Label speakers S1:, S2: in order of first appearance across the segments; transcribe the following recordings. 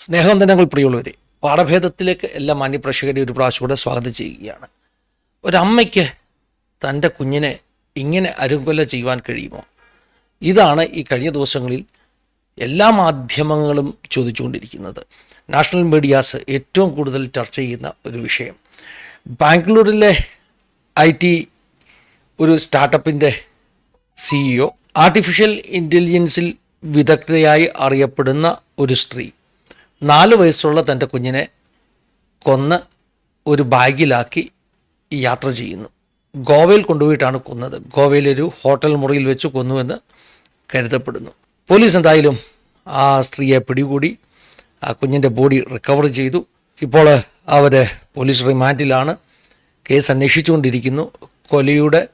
S1: സ്നേഹവന്ദനങ്ങൾ പ്രിയമുള്ളവരെ പാഠഭേദത്തിലേക്ക് എല്ലാ മാന്യപ്രേക്ഷകരെ ഒരു പ്രാവശ്യം കൂടെ സ്വാഗതം ചെയ്യുകയാണ്. ഒരമ്മയ്ക്ക് തന്റെ കുഞ്ഞിനെ ഇങ്ങനെ അരുങ്കൊല ചെയ്യുവാൻ കഴിയുമോ? ഇതാണ് ഈ കഴിഞ്ഞ ദിവസങ്ങളിൽ എല്ലാ മാധ്യമങ്ങളും ചോദിച്ചുകൊണ്ടിരിക്കുന്നത്. നാഷണൽ മീഡിയാസ് ഏറ്റവും കൂടുതൽ ചർച്ച ചെയ്യുന്ന ഒരു വിഷയം. ബാംഗ്ലൂരിലെ ഐ ടി ഒരു സ്റ്റാർട്ടപ്പിന്റെ സിഇഒ ആർട്ടിഫിഷ്യൽ ഇന്റലിജൻസിൽ വിദഗ്ധയായി അറിയപ്പെടുന്ന ഒരു സ്ത്രീ നാല് വയസ്സുള്ള തന്റെ കുഞ്ഞിനെ കൊന്ന് ഒരു ബാഗിലാക്കി യാത്ര ചെയ്യുന്നു. ഗോവയിൽ കൊണ്ടുപോയിട്ടാണ് കൊന്നത്. ഗോവയിലൊരു ഹോട്ടൽ മുറിയിൽ വെച്ച് കൊന്നുവെന്ന് കരുതപ്പെടുന്നു. പോലീസ് എന്തായാലും ആ സ്ത്രീയെ പിടികൂടി ആ കുഞ്ഞിന്റെ ബോഡി റിക്കവർ ചെയ്തു. ഇപ്പോൾ അവർ പോലീസ് റിമാൻഡിലാണ് കേസ് അന്വേഷിച്ചുകൊണ്ടിരിക്കുന്നു. കൊലയുടെ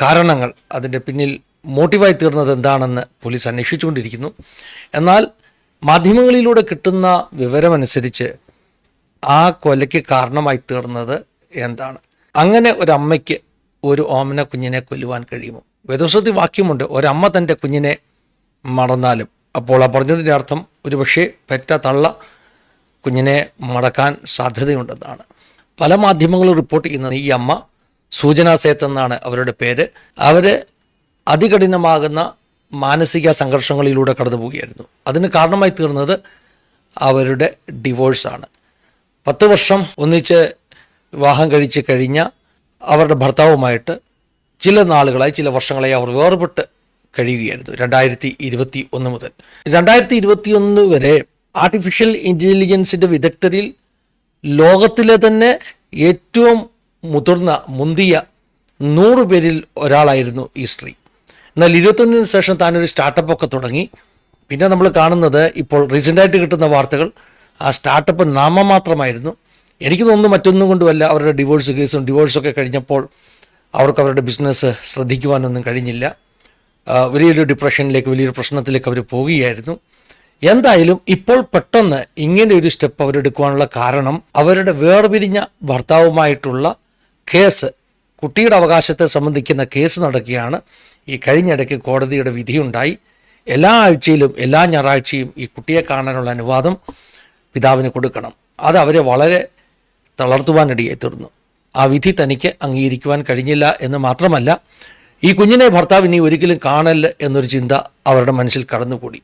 S1: കാരണങ്ങൾ അതിന്റെ പിന്നിൽ മോട്ടീവായി തീർന്നത് എന്താണെന്ന് പോലീസ് അന്വേഷിച്ചുകൊണ്ടിരിക്കുന്നു. എന്നാൽ മാധ്യമങ്ങളിലൂടെ കിട്ടുന്ന വിവരമനുസരിച്ച് ആ കൊലയ്ക്ക് കാരണമായി തീർന്നത് എന്താണ്? അങ്ങനെ ഒരമ്മയ്ക്ക് ഒരു ഓമന കുഞ്ഞിനെ കൊല്ലുവാൻ കഴിയുമോ? വേദോസത്തി വാക്യമുണ്ട് ഒരമ്മ തന്റെ കുഞ്ഞിനെ മറന്നാലും. അപ്പോൾ ആ പറഞ്ഞതിന്റെ അർത്ഥം ഒരുപക്ഷെ പെറ്റ തള്ള കുഞ്ഞിനെ മടക്കാൻ സാധ്യതയുണ്ടെന്നാണ്. പല മാധ്യമങ്ങളും റിപ്പോർട്ട് ചെയ്യുന്നത് ഈ അമ്മ സൂചനാ സേത്ത് എന്നാണ് അവരുടെ പേര്. അവർ അതികഠിനമാകുന്ന മാനസിക സംഘർഷങ്ങളിലൂടെ കടന്നു പോവുകയായിരുന്നു അതിന് കാരണമായി തീർന്നത് അവരുടെ ഡിവോഴ്സാണ് പത്ത് വർഷം ഒന്നിച്ച് വിവാഹം കഴിച്ച് കഴിഞ്ഞ അവരുടെ ഭർത്താവുമായിട്ട് ചില നാളുകളായി ചില വർഷങ്ങളായി അവർ വേർപെട്ട് കഴിയുകയായിരുന്നു രണ്ടായിരത്തി ഇരുപത്തി ഒന്ന് മുതൽ. രണ്ടായിരത്തി ഇരുപത്തി ഒന്ന് വരെ ആർട്ടിഫിഷ്യൽ ഇന്റലിജൻസിന്റെ വിദഗ്ധരിൽ ലോകത്തിലെ തന്നെ ഏറ്റവും മുതിർന്ന മുന്തിയ നൂറ് പേരിൽ ഒരാളായിരുന്നു ഈ സ്ത്രീ. എന്നാൽ ഇരുപത്തൊന്നിന് ശേഷം താനൊരു സ്റ്റാർട്ടപ്പ് ഒക്കെ തുടങ്ങി. പിന്നെ നമ്മൾ കാണുന്നത് ഇപ്പോൾ റീസെന്റായിട്ട് കിട്ടുന്ന വാർത്തകൾ ആ സ്റ്റാർട്ടപ്പ് നാമമാത്രമായിരുന്നു എനിക്ക് തോന്നുന്നു മറ്റൊന്നും കൊണ്ടുമല്ല അവരുടെ ഡിവോഴ്സ് കേസും ഡിവോഴ്സൊക്കെ കഴിഞ്ഞപ്പോൾ അവർക്ക് അവരുടെ ബിസിനസ് ശ്രദ്ധിക്കുവാനൊന്നും കഴിഞ്ഞില്ല. വലിയൊരു ഡിപ്രഷനിലേക്ക് വലിയൊരു പ്രശ്നത്തിലേക്ക് അവർ പോവുകയായിരുന്നു എന്തായാലും ഇപ്പോൾ പെട്ടെന്ന് ഇങ്ങനെ ഒരു സ്റ്റെപ്പ് അവരെടുക്കുവാനുള്ള കാരണം അവരുടെ വേർപിരിഞ്ഞ ഭർത്താവുമായിട്ടുള്ള കേസ് കുട്ടിയുടെ അവകാശത്തെ സംബന്ധിക്കുന്ന കേസ് നടക്കുകയാണ്. ഈ കഴിഞ്ഞിടയ്ക്ക് കോടതിയുടെ വിധിയുണ്ടായി. എല്ലാ ആഴ്ചയിലും എല്ലാ ഞായറാഴ്ചയും ഈ കുട്ടിയെ കാണാനുള്ള അനുവാദം പിതാവിന് കൊടുക്കണം. അത് അവരെ വളരെ തളർത്തുവാനിടയായി തീർന്നു. ആ വിധി തനിക്ക് അംഗീകരിക്കുവാൻ കഴിഞ്ഞില്ല എന്ന് മാത്രമല്ല ഈ കുഞ്ഞിനെ ഭർത്താവ് ഇനി ഒരിക്കലും കാണല്ല എന്നൊരു ചിന്ത അവരുടെ മനസ്സിൽ കടന്നുകൂടി.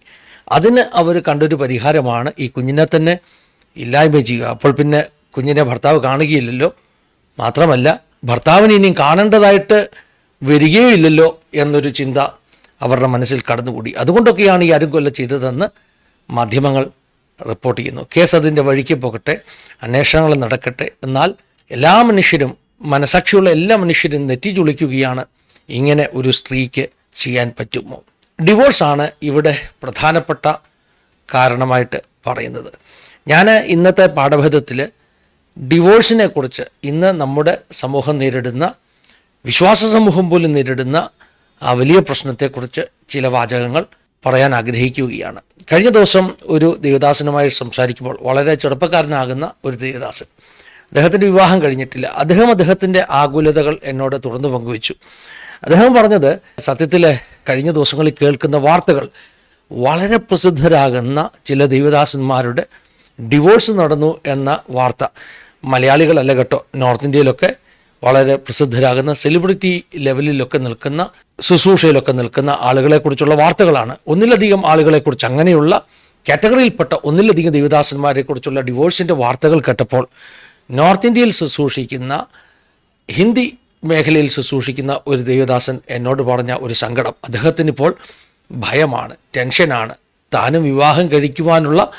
S1: അതിന് അവർ കണ്ടൊരു പരിഹാരമാണ് ഈ കുഞ്ഞിനെ തന്നെ ഇല്ലായ്മ ചെയ്യുക. അപ്പോൾ പിന്നെ കുഞ്ഞിനെ ഭർത്താവ് കാണുകയില്ലല്ലോ. മാത്രമല്ല ഭർത്താവിന് ഇനിയും കാണേണ്ടതായിട്ട് വരികയോ ഇല്ലല്ലോ എന്നൊരു ചിന്ത അവരുടെ മനസ്സിൽ കടന്നുകൂടി. അതുകൊണ്ടൊക്കെയാണ് ഈ അരുംകൊല്ല ചെയ്തതെന്ന് മാധ്യമങ്ങൾ റിപ്പോർട്ട് ചെയ്യുന്നു. കേസ് അതിന്റെ വഴിക്ക് പോകട്ടെ അന്വേഷണങ്ങൾ നടക്കട്ടെ. എന്നാൽ എല്ലാ മനുഷ്യരും മനസാക്ഷിയുള്ള എല്ലാ മനുഷ്യരും നെറ്റി ചുളിക്കുകയാണ് ഇങ്ങനെ ഒരു സ്ത്രീക്ക് ചെയ്യാൻ പറ്റുമോ? ഡിവോഴ്സാണ് ഇവിടെ പ്രധാനപ്പെട്ട കാരണമായിട്ട് പറയുന്നത്. ഞാൻ ഇന്നത്തെ പാഠഭേദത്തിൽ ഡിവോഴ്സിനെ കുറിച്ച് ഇന്ന് നമ്മുടെ സമൂഹം നേരിടുന്ന വിശ്വാസ സമൂഹം പോലും നേരിടുന്ന ആ വലിയ പ്രശ്നത്തെക്കുറിച്ച് ചില വാചകങ്ങൾ പറയാൻ ആഗ്രഹിക്കുകയാണ്. കഴിഞ്ഞ ദിവസം ഒരു ദേവദാസനുമായി സംസാരിക്കുമ്പോൾ വളരെ ചെറുപ്പക്കാരനാകുന്ന ഒരു ദേവദാസൻ അദ്ദേഹത്തിന്റെ വിവാഹം കഴിഞ്ഞിട്ടില്ല. അദ്ദേഹം അദ്ദേഹത്തിന്റെ ആകുലതകൾ എന്നോട് തുറന്നു പങ്കുവച്ചു. അദ്ദേഹം പറഞ്ഞത് സത്യത്തിൽ കഴിഞ്ഞ ദിവസങ്ങളിൽ കേൾക്കുന്ന വാർത്തകൾ വളരെ പ്രസിദ്ധരാകുന്ന ചില ദേവദാസന്മാരുടെ ഡിവോഴ്സ് നടന്നു എന്ന വാർത്ത. മലയാളികളല്ല കേട്ടോ നോർത്ത് ഇന്ത്യയിലൊക്കെ വളരെ പ്രസിദ്ധരാകുന്ന സെലിബ്രിറ്റി ലെവലിലൊക്കെ നിൽക്കുന്ന ശുശ്രൂഷയിലൊക്കെ നിൽക്കുന്ന ആളുകളെക്കുറിച്ചുള്ള വാർത്തകളാണ്. ഒന്നിലധികം ആളുകളെക്കുറിച്ച് അങ്ങനെയുള്ള കാറ്റഗറിയിൽപ്പെട്ട ഒന്നിലധികം ദേവദാസന്മാരെക്കുറിച്ചുള്ള ഡിവോഴ്സിന്റെ വാർത്തകൾ കേട്ടപ്പോൾ നോർത്ത് ഇന്ത്യയിൽ ശുശ്രൂഷിക്കുന്ന ഹിന്ദി മേഖലയിൽ ശുശ്രൂഷിക്കുന്ന ഒരു ദേവദാസൻ എന്നോട് പറഞ്ഞ ഒരു സങ്കടം. അദ്ദേഹത്തിന് ഇപ്പോൾ ഭയമാണ് ടെൻഷനാണ്. താനും വിവാഹം കഴിക്കുവാനുള്ള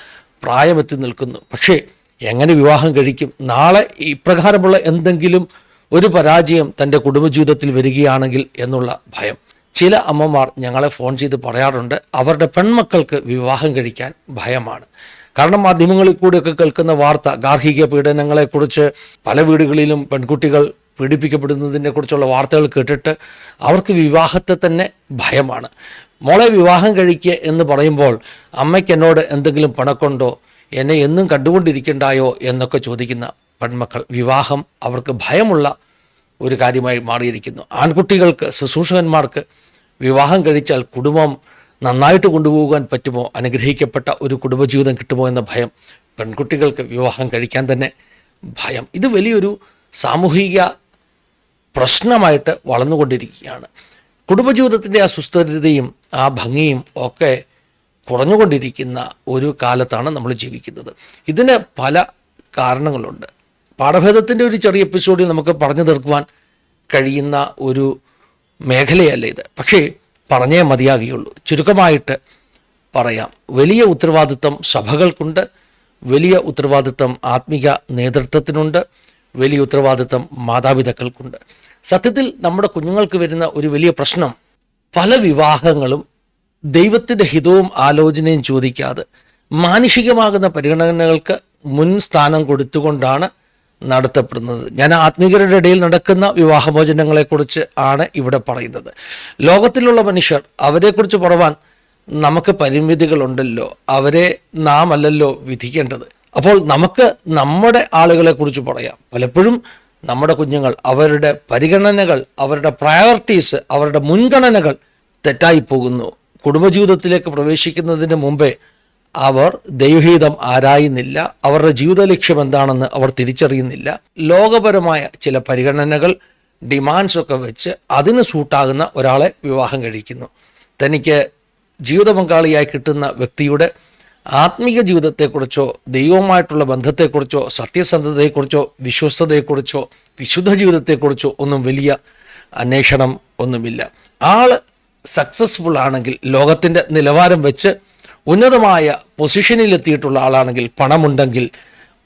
S1: പ്രായമെത്തി നിൽക്കുന്നു. പക്ഷേ എങ്ങനെ വിവാഹം കഴിക്കും? നാളെ ഇപ്രകാരമുള്ള എന്തെങ്കിലും ഒരു പരാജയം തന്റെ കുടുംബജീവിതത്തിൽ വരികയാണെങ്കിൽ എന്നുള്ള ഭയം. ചില അമ്മമാർ ഞങ്ങളെ ഫോൺ ചെയ്ത് പറയാറുണ്ട് അവരുടെ പെൺമക്കൾക്ക് വിവാഹം കഴിക്കാൻ ഭയമാണ്. കാരണം മാധ്യമങ്ങളിൽ കൂടെയൊക്കെ കേൾക്കുന്ന വാർത്ത ഗാർഹിക പീഡനങ്ങളെക്കുറിച്ച് പല വീടുകളിലും പെൺകുട്ടികൾ പീഡിപ്പിക്കപ്പെടുന്നതിനെ കുറിച്ചുള്ള വാർത്തകൾ കേട്ടിട്ട് അവർക്ക് വിവാഹത്തെ തന്നെ ഭയമാണ്. മോളെ വിവാഹം കഴിക്കുക എന്ന് പറയുമ്പോൾ അമ്മയ്ക്ക് എന്നോട് എന്തെങ്കിലും പണക്കൊണ്ടോ? എന്നെ എന്നും കണ്ടുകൊണ്ടിരിക്കണ്ടായോ? എന്നൊക്കെ ചോദിക്കുന്ന പെൺമക്കൾ. വിവാഹം അവർക്ക് ഭയമുള്ള ഒരു കാര്യമായി മാറിയിരിക്കുന്നു. ആൺകുട്ടികൾക്ക് ശുശ്രൂഷകന്മാർക്ക് വിവാഹം കഴിച്ചാൽ കുടുംബം നന്നായിട്ട് കൊണ്ടുപോകാൻ പറ്റുമോ? അനുഗ്രഹിക്കപ്പെട്ട ഒരു കുടുംബജീവിതം കിട്ടുമോ എന്ന ഭയം. പെൺകുട്ടികൾക്ക് വിവാഹം കഴിക്കാൻ തന്നെ ഭയം. ഇത് വലിയൊരു സാമൂഹിക പ്രശ്നമായിട്ട് വളർന്നുകൊണ്ടിരിക്കുകയാണ്. കുടുംബജീവിതത്തിന്റെ ആ സുസ്ഥിരതയും ആ ഭംഗിയും ഒക്കെ കുറഞ്ഞുകൊണ്ടിരിക്കുന്ന ഒരു കാലത്താണ് നമ്മൾ ജീവിക്കുന്നത്. ഇതിന് പല കാരണങ്ങളുണ്ട്. പാഠഭേദത്തിന്റെ ഒരു ചെറിയ എപ്പിസോഡിൽ നമുക്ക് പറഞ്ഞു തീർക്കുവാൻ കഴിയുന്ന ഒരു മേഖലയല്ല ഇത്. പക്ഷേ പറഞ്ഞേ മതിയാകുകയുള്ളൂ. ചുരുക്കമായിട്ട് പറയാം. വലിയ ഉത്തരവാദിത്വം സഭകൾക്കുണ്ട് വലിയ ഉത്തരവാദിത്വം ആത്മീക നേതൃത്വത്തിനുണ്ട് വലിയ ഉത്തരവാദിത്വം മാതാപിതാക്കൾക്കുണ്ട്. സത്യത്തിൽ നമ്മുടെ കുഞ്ഞുങ്ങൾക്ക് വരുന്ന ഒരു വലിയ പ്രശ്നം പല വിവാഹങ്ങളും ദൈവത്തിന്റെ ഹിതവും ആലോചനയും ചോദിക്കാതെ മാനുഷികമാകുന്ന പരിഗണനകൾക്ക് മുൻ സ്ഥാനം കൊടുത്തുകൊണ്ടാണ് നടത്തപ്പെടുന്നത്. ഞാൻ ആത്മീകരുടെ ഇടയിൽ നടക്കുന്ന വിവാഹമോചനങ്ങളെക്കുറിച്ച് ആണ് ഇവിടെ പറയുന്നത്. ലോകത്തിലുള്ള മനുഷ്യർ അവരെക്കുറിച്ച് പറവാൻ നമുക്ക് പരിമിതികളുണ്ടല്ലോ. അവരെ നാം അല്ലല്ലോ വിധിക്കേണ്ടത്. അപ്പോൾ നമുക്ക് നമ്മുടെ ആളുകളെ കുറിച്ച് പറയാം. പലപ്പോഴും നമ്മുടെ കുഞ്ഞുങ്ങൾ അവരുടെ പരിഗണനകൾ അവരുടെ പ്രയോറിറ്റീസ് അവരുടെ മുൻഗണനകൾ തെറ്റായി പോകുന്നു. കുടുംബജീവിതത്തിലേക്ക് പ്രവേശിക്കുന്നതിന് മുമ്പേ അവർ ദൈവഹിതം ആരായുന്നില്ല. അവരുടെ ജീവിത ലക്ഷ്യം എന്താണെന്ന് അവർ തിരിച്ചറിയുന്നില്ല. ലോകപരമായ ചില പരിഗണനകൾ ഡിമാൻഡ്സ് ഒക്കെ വെച്ച് അതിന് സൂട്ടാകുന്ന ഒരാളെ വിവാഹം കഴിക്കുന്നു. തനിക്ക് ജീവിത പങ്കാളിയായി കിട്ടുന്ന വ്യക്തിയുടെ ആത്മീക ജീവിതത്തെക്കുറിച്ചോ ദൈവവുമായിട്ടുള്ള ബന്ധത്തെക്കുറിച്ചോ സത്യസന്ധതയെക്കുറിച്ചോ വിശ്വസ്തതയെക്കുറിച്ചോ വിശുദ്ധ ജീവിതത്തെക്കുറിച്ചോ ഒന്നും വലിയ അന്വേഷണം ഒന്നുമില്ല. ആൾ സക്സസ്ഫുൾ ആണെങ്കിൽ ലോകത്തിന്റെ നിലവാരം വെച്ച് ഉന്നതമായ പൊസിഷനിലെത്തിയിട്ടുള്ള ആളാണെങ്കിൽ പണമുണ്ടെങ്കിൽ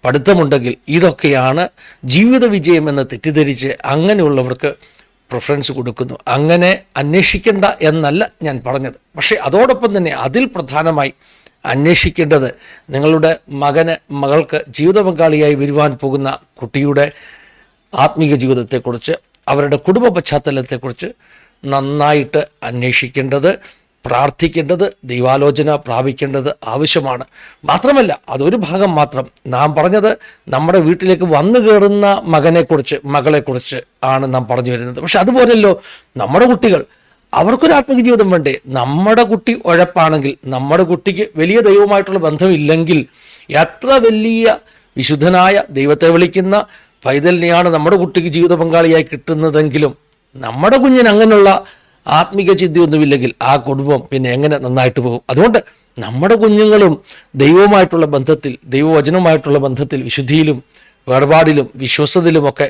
S1: പഠിത്തമുണ്ടെങ്കിൽ ഇതൊക്കെയാണ് ജീവിത വിജയം എന്ന് തെറ്റിദ്ധരിച്ച് അങ്ങനെയുള്ളവർക്ക് പ്രിഫറൻസ് കൊടുക്കുന്നു. അങ്ങനെ അന്വേഷിക്കേണ്ട എന്നല്ല ഞാൻ പറഞ്ഞത്. പക്ഷേ അതോടൊപ്പം തന്നെ അതിൽ പ്രധാനമായി അന്വേഷിക്കേണ്ടത് നിങ്ങളുടെ മകന് മകൾക്ക് ജീവിത പങ്കാളിയായി വരുവാൻ പോകുന്ന കുട്ടിയുടെ ആത്മീയ ജീവിതത്തെക്കുറിച്ച് അവരുടെ കുടുംബ പശ്ചാത്തലത്തെക്കുറിച്ച് നന്നായിട്ട് അന്വേഷിക്കേണ്ടത് പ്രാർത്ഥിക്കേണ്ടത് ദൈവാലോചന പ്രാപിക്കേണ്ടത് ആവശ്യമാണ്. മാത്രമല്ല അതൊരു ഭാഗം മാത്രം. നാം പറഞ്ഞത് നമ്മുടെ വീട്ടിലേക്ക് വന്നു കയറുന്ന മകനെക്കുറിച്ച് മകളെക്കുറിച്ച് ആണ് നാം പറഞ്ഞു വരുന്നത്. പക്ഷെ അതുപോലെയല്ലോ നമ്മുടെ കുട്ടികൾ. അവർക്കൊരു ആത്മീയ ജീവിതം വേണ്ടേ? നമ്മുടെ കുട്ടി ഉഴപ്പാണെങ്കിൽ നമ്മുടെ കുട്ടിക്ക് വലിയ ദൈവമായിട്ടുള്ള ബന്ധമില്ലെങ്കിൽ എത്ര വലിയ വിശുദ്ധനായ ദൈവത്തെ വിളിക്കുന്ന പൈതലിനെയാണ് നമ്മുടെ കുട്ടിക്ക് ജീവിത പങ്കാളിയായി കിട്ടുന്നതെങ്കിലും നമ്മുടെ കുഞ്ഞിന് അങ്ങനെയുള്ള ആത്മിക ചിന്തയൊന്നുമില്ലെങ്കിൽ ആ കുടുംബം പിന്നെ എങ്ങനെ നന്നായിട്ട് പോകും? അതുകൊണ്ട് നമ്മുടെ കുഞ്ഞുങ്ങളും ദൈവവുമായിട്ടുള്ള ബന്ധത്തിൽ ദൈവവചനവുമായിട്ടുള്ള ബന്ധത്തിൽ വിശുദ്ധിയിലും വേർപാടിലും വിശ്വസതയിലുമൊക്കെ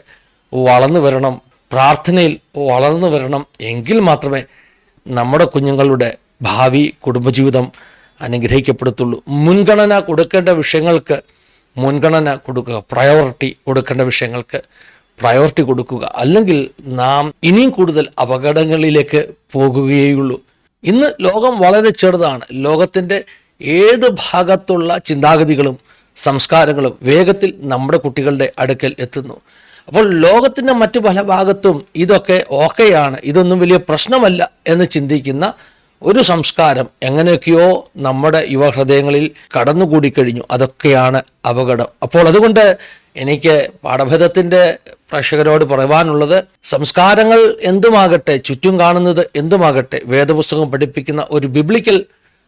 S1: വളർന്നു വരണം പ്രാർത്ഥനയിൽ വളർന്നു വരണം എങ്കിൽ മാത്രമേ നമ്മുടെ കുഞ്ഞുങ്ങളുടെ ഭാവി കുടുംബജീവിതം അനുഗ്രഹിക്കപ്പെടത്തുള്ളൂ. മുൻഗണന കൊടുക്കേണ്ട വിഷയങ്ങൾക്ക് മുൻഗണന കൊടുക്കുക പ്രയോറിറ്റി കൊടുക്കേണ്ട വിഷയങ്ങൾക്ക് പ്രയോറിറ്റി കൊടുക്കുക. അല്ലെങ്കിൽ നാം ഇനിയും കൂടുതൽ അപകടങ്ങളിലേക്ക് പോകുകയുള്ളൂ ഇന്ന് ലോകം വളരെ ചെറുതാണ്. ലോകത്തിന്റെ ഏത് ഭാഗത്തുള്ള ചിന്താഗതികളും സംസ്കാരങ്ങളും വേഗത്തിൽ നമ്മുടെ കുട്ടികളുടെ അടുക്കൽ എത്തുന്നു. അപ്പോൾ ലോകത്തിന്റെ മറ്റു പല ഭാഗത്തും ഇതൊക്കെ ഓക്കെയാണ്. ഇതൊന്നും വലിയ പ്രശ്നമല്ല എന്ന് ചിന്തിക്കുന്ന ഒരു സംസ്കാരം എങ്ങനെയൊക്കെയോ നമ്മുടെ യുവഹൃദയങ്ങളിൽ കടന്നുകൂടി കഴിഞ്ഞു അതൊക്കെയാണ് അപകടം. അപ്പോൾ അതുകൊണ്ട് എനിക്ക് പാഠഭേദത്തിന്റെ പ്രേക്ഷകരോട് പറയുവാനുള്ളത് സംസ്കാരങ്ങൾ എന്തുമാകട്ടെ ചുറ്റും കാണുന്നത് എന്തുമാകട്ടെ വേദപുസ്തകം പഠിപ്പിക്കുന്ന ഒരു ബിബ്ലിക്കൽ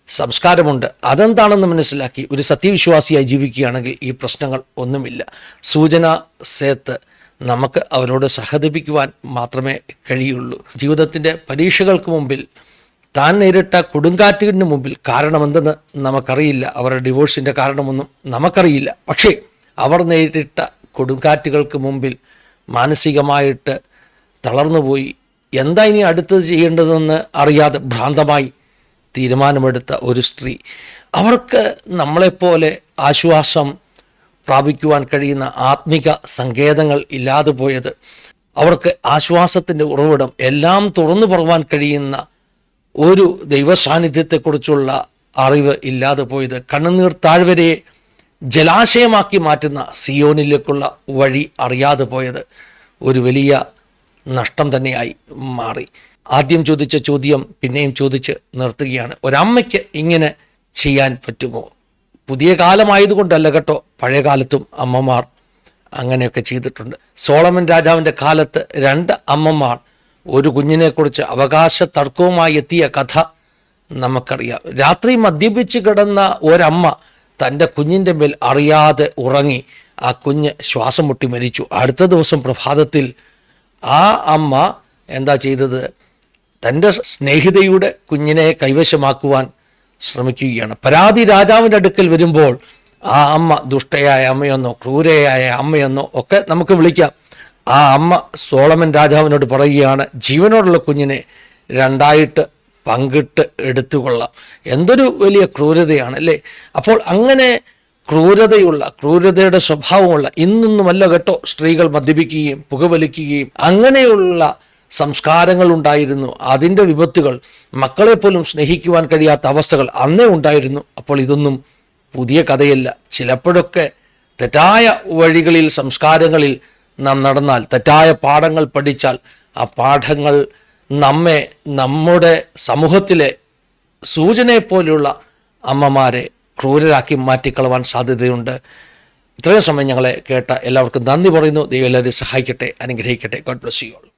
S1: സംസ്കാരമുണ്ട്. അതെന്താണെന്ന് മനസ്സിലാക്കി ഒരു സത്യവിശ്വാസിയായി ജീവിക്കുകയാണെങ്കിൽ ഈ പ്രശ്നങ്ങൾ ഒന്നുമില്ല. സൂചന സേത്ത് നമുക്ക് അവരോട് സഹതപിക്കുവാൻ മാത്രമേ കഴിയുള്ളൂ. ജീവിതത്തിന്റെ പരീക്ഷകൾക്ക് മുമ്പിൽ താൻ നേരിട്ട കൊടുങ്കാറ്റിന് മുമ്പിൽ കാരണമെന്തെന്ന് നമുക്കറിയില്ല. അവരുടെ ഡിവോഴ്സിന്റെ കാരണമൊന്നും നമുക്കറിയില്ല. പക്ഷേ അവർ നേരിട്ട കൊടുങ്കാറ്റുകൾക്ക് മുമ്പിൽ മാനസികമായിട്ട് തളർന്നുപോയി. എന്താ ഇനി അടുത്തത് ചെയ്യേണ്ടതെന്ന് അറിയാതെ ഭ്രാന്തമായി തീരുമാനമെടുത്ത ഒരു സ്ത്രീ. അവർക്ക് നമ്മളെപ്പോലെ ആശ്വാസം പ്രാപിക്കുവാൻ കഴിയുന്ന ആത്മിക സങ്കേതങ്ങൾ ഇല്ലാതെ പോയത് അവർക്ക് ആശ്വാസത്തിന്റെ ഉറവിടം എല്ലാം തുറന്നു പറവാൻ കഴിയുന്ന ഒരു ദൈവസാന്നിധ്യത്തെക്കുറിച്ചുള്ള അറിവ് ഇല്ലാതെ പോയത് കണ്ണുനീർ താഴ്വരയെ ജലാശയമാക്കി മാറ്റുന്ന സിയോനിലേക്കുള്ള വഴി അറിയാതെ പോയത് ഒരു വലിയ നഷ്ടം തന്നെയായി മാറി. ആദ്യം ചോദിച്ച ചോദ്യം പിന്നെയും ചോദിച്ച് നിർത്തുകയാണ്. ഒരമ്മയ്ക്ക് ഇങ്ങനെ ചെയ്യാൻ പറ്റുമോ? പുതിയ കാലമായതുകൊണ്ടല്ല കേട്ടോ. പഴയ കാലത്തും അമ്മമാർ അങ്ങനെയൊക്കെ ചെയ്തിട്ടുണ്ട്. സോളമൻ രാജാവിന്റെ കാലത്ത് രണ്ട് അമ്മമാർ ഒരു കുഞ്ഞിനെക്കുറിച്ച് അവകാശ തർക്കവുമായി എത്തിയ കഥ നമുക്കറിയാം. രാത്രി മദ്യപിച്ച് കിടന്ന ഒരമ്മ തന്റെ കുഞ്ഞിന്റെ മേൽ അറിയാതെ ഉറങ്ങി ആ കുഞ്ഞ് ശ്വാസം മുട്ടി മരിച്ചു. അടുത്ത ദിവസം പ്രഭാതത്തിൽ ആ അമ്മ എന്താ ചെയ്തത്? തന്റെ സ്നേഹിതയുടെ കുഞ്ഞിനെ കൈവശമാക്കുവാൻ ശ്രമിക്കുകയാണ്. പരാതി രാജാവിന്റെ അടുക്കൽ വരുമ്പോൾ ആ അമ്മ ദുഷ്ടയായ അമ്മയെന്നോ ക്രൂരയായ അമ്മയെന്നോ ഒക്കെ നമുക്ക് വിളിക്കാം. ആ അമ്മ സോളമൻ രാജാവിനോട് പറയുകയാണ് ജീവനോടുള്ള കുഞ്ഞിനെ രണ്ടായിട്ട് പങ്കിട്ട് എടുത്തുകൊള്ളാം. എന്തൊരു വലിയ ക്രൂരതയാണ് അല്ലേ? അപ്പോൾ അങ്ങനെ ക്രൂരതയുള്ള ക്രൂരതയുടെ സ്വഭാവമുള്ള ഇന്നൊന്നുമല്ല കേട്ടോ സ്ത്രീകൾ മദ്യപിക്കുകയും പുകവലിക്കുകയും അങ്ങനെയുള്ള സംസ്കാരങ്ങൾ ഉണ്ടായിരുന്നു. അതിന്റെ വിപത്തുകൾ മക്കളെ പോലും സ്നേഹിക്കുവാൻ കഴിയാത്ത അവസ്ഥകൾ അന്നേ ഉണ്ടായിരുന്നു. അപ്പോൾ ഇതൊന്നും പുതിയ കഥയല്ല. ചിലപ്പോഴൊക്കെ തെറ്റായ വഴികളിൽ സംസ്കാരങ്ങളിൽ നാം നടന്നാൽ തെറ്റായ പാഠങ്ങൾ പഠിച്ചാൽ ആ പാഠങ്ങൾ നമ്മെ നമ്മുടെ സമൂഹത്തിലെ സൂചനയെ പോലെയുള്ള അമ്മമാരെ ക്രൂരരാക്കി മാറ്റിക്കളവാൻ സാധ്യതയുണ്ട്. ഇത്രയും സമയം ഞങ്ങളെ കേട്ട എല്ലാവർക്കും നന്ദി പറയുന്നു. ദൈവം എല്ലാവരെയും സഹായിക്കട്ടെ അനുഗ്രഹിക്കട്ടെ. God bless you all